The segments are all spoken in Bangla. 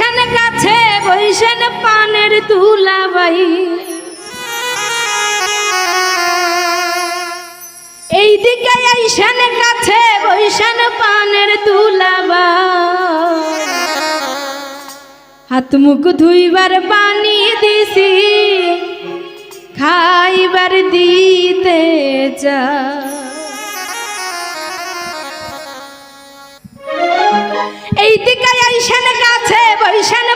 আইসান কাছে, বৈশান পানের তুলাবাই এই দিকে আইসান কাছে, বৈশান পানের তুলাবা হাত মুখ ধুইবার পানি দিছি, খাইবার দিতে যা। এই দিকে আইসান কাছে বৈশান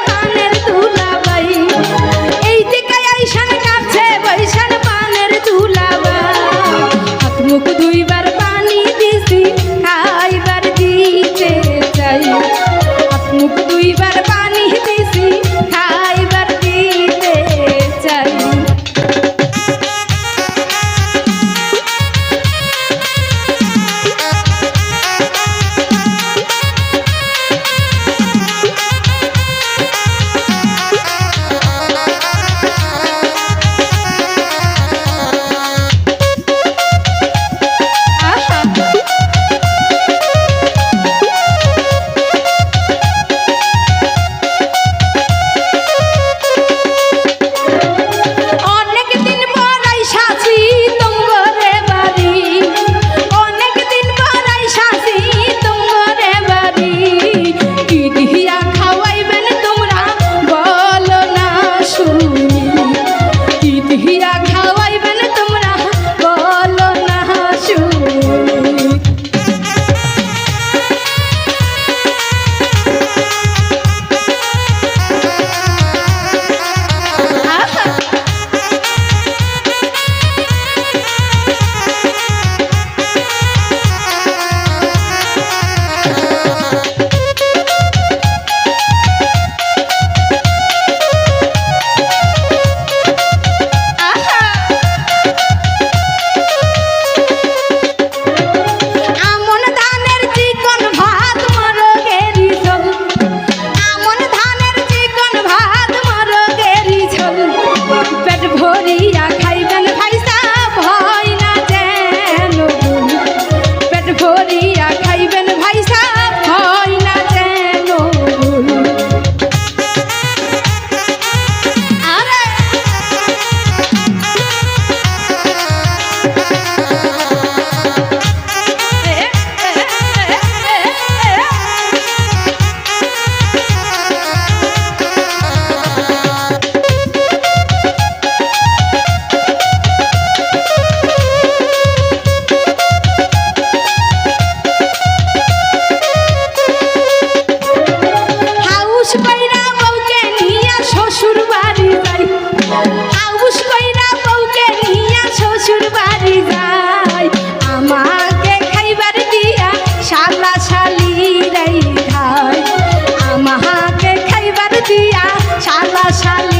শ্বশুর বাড়ি যাই আমাকে খাইবার দিয়া শালা শালি রাই খাই আমাকে খাইবার দিয়া শালা শালি